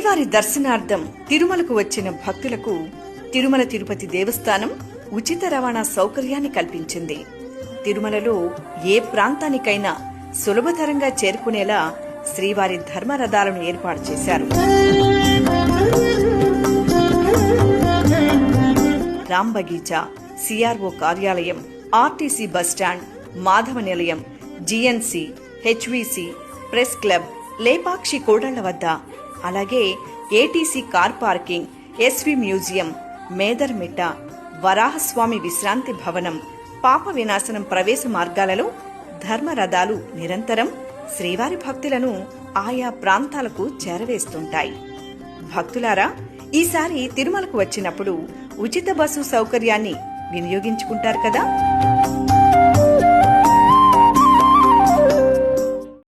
శ్రీవారి దర్శనార్థం తిరుమలకు వచ్చిన భక్తులకు తిరుమల తిరుపతి దేవస్థానం ఉచిత రవాణా సౌకర్యాన్ని కల్పించింది. తిరుమలలో ఏ ప్రాంతానికైనా సులభతరంగా చేరుకునేలా శ్రీవారి ధర్మరథాలను ఏర్పాటు చేశారు. రామ్ బగీచా సిఆర్ఓ కార్యాలయం RTC bus stand Madhava Nilayam GNC HVC press club Lepakshi కోడళ్ళ వద్ద అలాగే ATC car parking SV museum Medarmitta Varahaswamy విశ్రాంతి భవనం పాప వినాశనం ప్రవేశ మార్గాలలో ధర్మరథాలు నిరంతరం శ్రీవారి భక్తులను ఆయా ప్రాంతాలకు చేరవేస్తుంటాయి. భక్తులారా ఈసారి తిరుమలకు వచ్చినప్పుడు ఉచిత బస్సు సౌకర్యాన్ని వినియోగించుకుంటారు కదా?